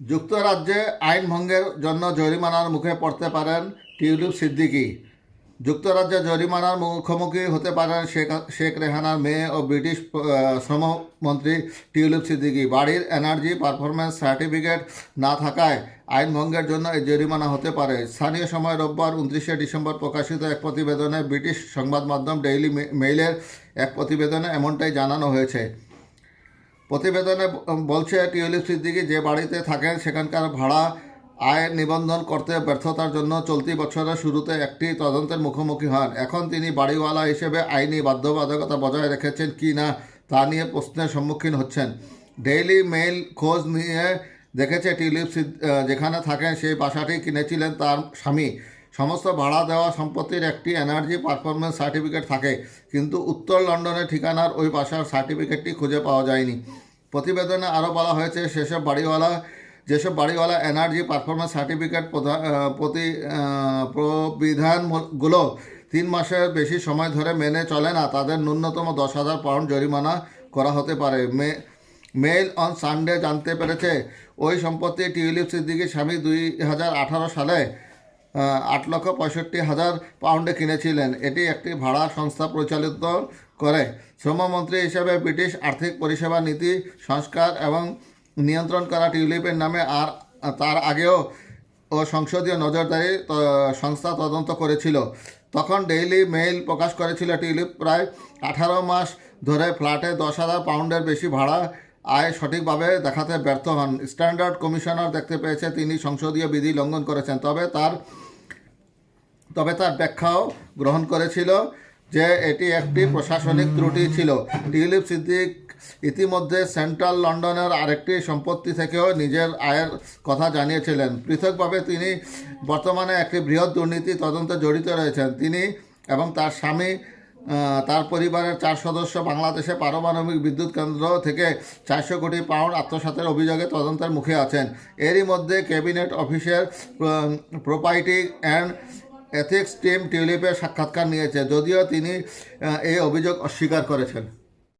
যুক্তরাজ্যে আইন ভঙ্গের জন্য জরিমানার মুখে পড়তে পারেন টিউলিপ সিদ্দিকি। যুক্তরাজ্যে জরিমানার মুখোমুখি হতে পারেন শেখ শেখ রেহানার মেয়ে ও ব্রিটিশ শ্রমমন্ত্রী টিউলিপ সিদ্দিকি। বাড়ির এনার্জি, পারফরম্যান্স সার্টিফিকেট না থাকায় আইন ভঙ্গের জন্য এই জরিমানা হতে পারে। স্থানীয় সময় রোববার উনত্রিশে ডিসেম্বর প্রকাশিত এক প্রতিবেদনে ব্রিটিশ সংবাদ মাধ্যম ডেইলি মেইলের এক প্রতিবেদনে এমনটাই জানানো হয়েছে। প্রতিবেদনে বলছে, টিউলিপ সিদ্দিকি যে বাড়িতে থাকেন, সেখানকার ভাড়া আয় নিবন্ধন করতে ব্যর্থতার জন্য চলতি বছরের শুরুতে একটি তদন্তের মুখোমুখি হন। এখন তিনি বাড়িওয়ালা হিসেবে আইনি বাধ্যবাধকতা বজায় রেখেছেন কি না, তা নিয়ে প্রশ্নের সম্মুখীন হচ্ছেন। ডেইলি মেইল খোঁজ নিয়ে দেখেছে, টিউলিপ যেখানে থাকেন, সেই বাসাটি কিনেছিলেন তার স্বামী। সমস্ত ভাড়া দেওয়া সম্পত্তির একটি এনার্জি পারফরমেন্স সার্টিফিকেট থাকে, কিন্তু উত্তর লন্ডনের ঠিকানার ওই বাসার সার্টিফিকেটটি খুঁজে পাওয়া যায়নি। প্রতিবেদনে আরও বলা হয়েছে, সেসব বাড়িওয়ালা, যেসব বাড়িওয়ালা এনার্জি পারফরমেন্স সার্টিফিকেট প্রতি প্রবিধানগুলো তিন মাসের বেশি সময় ধরে মেনে চলে না, তাদের ন্যূনতম দশ হাজার পাউন্ড জরিমানা করা হতে পারে। মে মেল অন সানডে জানতে পেরেছে, ওই সম্পত্তি টিউলিপ সিদ্দিকির স্বামী দুই হাজার আঠারো সালে আট লক্ষ পঁয়ষট্টি হাজার পাউন্ডে কিনেছিলেন। এটি একটি ভাড়া সংস্থা পরিচালিত করে। শ্রমমন্ত্রী হিসেবে ব্রিটিশ আর্থিক পরিষেবা নীতি, সংস্কার এবং নিয়ন্ত্রণ করা টিউলিপের নামে আর তার আগেও ও সংসদীয় নজরদারি সংস্থা তদন্ত করেছিল। তখন ডেইলি মেইল প্রকাশ করেছিল টিউলিপ। প্রায় আঠারো মাস ধরে ফ্ল্যাটে দশ হাজার পাউন্ডের বেশি ভাড়া আয় সঠিকভাবে দেখাতে ব্যর্থ হন। স্ট্যান্ডার্ড কমিশনার দেখতে পেয়েছে, তিনি সংসদীয় বিধি লঙ্ঘন করেছেন। তবে তার তবে তার ব্যাখ্যাও গ্রহণ করেছিল যে এটি একটি প্রশাসনিক ত্রুটি ছিল। টিউলিপ সিদ্দিক ইতিমধ্যে সেন্ট্রাল লন্ডনের আরেকটি সম্পত্তি থেকেও নিজের আয়ের কথা জানিয়েছিলেন। পৃথকভাবে তিনি বর্তমানে একটি বৃহৎ দুর্নীতি তদন্তে জড়িত রয়েছেন। তিনি এবং তার স্বামী তার পরিবারের চার সদস্য বাংলাদেশে পারমাণবিক বিদ্যুৎ কেন্দ্র থেকে চারশো কোটি পাউন্ড আত্মসাতের অভিযোগে তদন্তের মুখে আছেন। এরই মধ্যে ক্যাবিনেট অফিসের প্রোপাইটি অ্যান্ড এথিক্স টিম টিউলিপের সাক্ষাৎকার নিয়েছে, যদিও তিনি এই অভিযোগ অস্বীকার করেছেন।